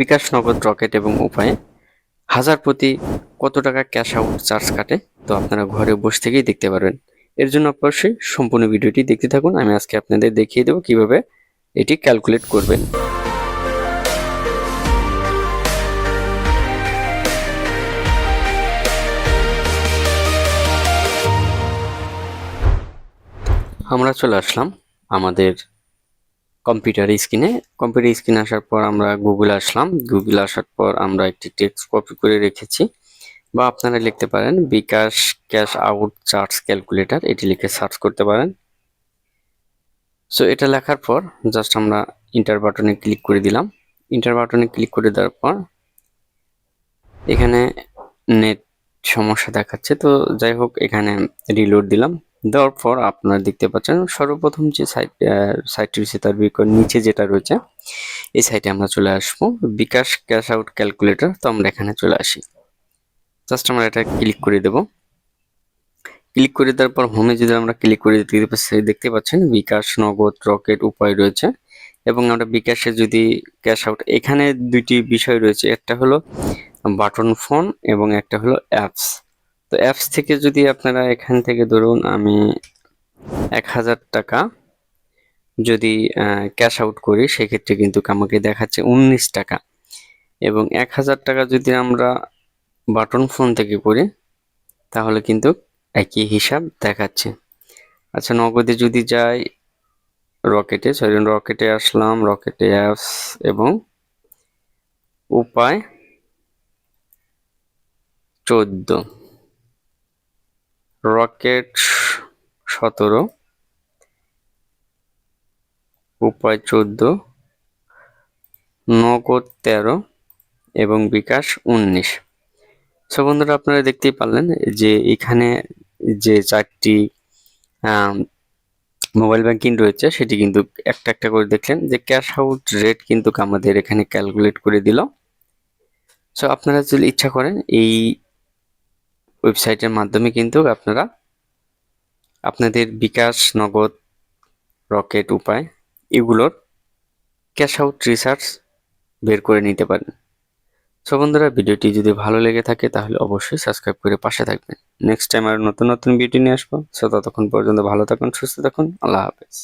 বিকাশ নগদ রকেট এবং উপায়ে হাজার প্রতি কত টাকা ক্যাশ আউট চার্জ কাটে? তো আপনারা ঘরে বসে থেকেই দেখতে পারবেন। এর জন্য অবশ্যই সম্পূর্ণ ভিডিওটি দেখতে থাকুন। আমি আজকে আপনাদের দেখিয়ে দেবো কীভাবে এটি ক্যালকুলেট করবেন। আমরা চলে আসলাম আমাদের কম্পিউটার স্ক্রিনে কম্পিউটার স্ক্রিনে আসার পর আমরা গুগল আসলাম। গুগল আসার পর আমরা একটি টেক্সট কপি করে রেখেছি। বা আপনারা লিখতে পারেন bKash cash out charge calculator এটি লিখে সার্চ করতে পারেন। সো এটা লেখার পর জাস্ট আমরা ইন্টার বাটনে ক্লিক করে দিলাম। ইন্টার বাটনে ক্লিক করে দেওয়ার পর এখানে নেট সমস্যা দেখাচ্ছে। তো যাই হোক, এখানে রিলোড দিলাম। দেওয়ার পর আপনারা দেখতে পাচ্ছেন সর্বপ্রথম যে সাইট সাইটটি রয়েছে তার বিকর নিচে যেটা রয়েছে, এই সাইটে আমরা চলে আসব। বিকাশ ক্যাশ আউট ক্যালকুলেটর তো আমরা এখানে চলে আসি। জাস্ট আমরা এটা ক্লিক করে দেব। ক্লিক করে দেওয়ার পর হোমে যদি আমরা ক্লিক করে দিতে দেখতে পাচ্ছেন বিকাশ, নগদ রকেট উপায় রয়েছে। এবং আমরা বিকাশে যদি ক্যাশ আউট এখানে দুইটি বিষয় রয়েছে। একটা হলো বাটন ফোন এবং একটা হলো অ্যাপস তো অ্যাপস থেকে যদি আপনারা এখান থেকে ধরুন আমি এক হাজার টাকা যদি ক্যাশ আউট করি, সেক্ষেত্রে কিন্তু আমাকে দেখাচ্ছে উনিশ টাকা। এবং এক হাজার টাকা যদি আমরা বাটন ফোন থেকে করি, তাহলে কিন্তু একই হিসাব দেখাচ্ছে। আচ্ছা নগদে যদি যাই, রকেটে সরি রকেটে আসলাম, রকেটে অ্যাপস এবং উপায় চোদ্দ। রকেট সতেরো, উপায় চোদ্দ, নগদ তেরো এবং বিকাশ উনিশ। সো বন্ধুরা, আপনারা দেখতেই পারলেন যে এখানে যে চারটি মোবাইল ব্যাংকিং রয়েছে, সেটি কিন্তু একটা একটা করে দেখলেন যে ক্যাশ আউট রেট কিন্তু আমাদের এখানে ক্যালকুলেট করে দিল। সো আপনারা যদি ইচ্ছা করেন এই ওয়েবসাইটের মাধ্যমে কিন্তু আপনারা আপনাদের বিকাশ, নগদ, রকেট উপায় এগুলোর ক্যাশ আউট রিসার্চ বের করে নিতে পারেন। সো বন্ধুরা, ভিডিওটি যদি ভালো লেগে থাকে তাহলে অবশ্যই সাবস্ক্রাইব করে পাশে থাকবেন। নেক্সট টাইম আর নতুন নতুন ভিডিও নিয়ে আসব। সো ততক্ষণ পর্যন্ত ভালো থাকুন, সুস্থ থাকুন, আল্লাহ হাফেজ।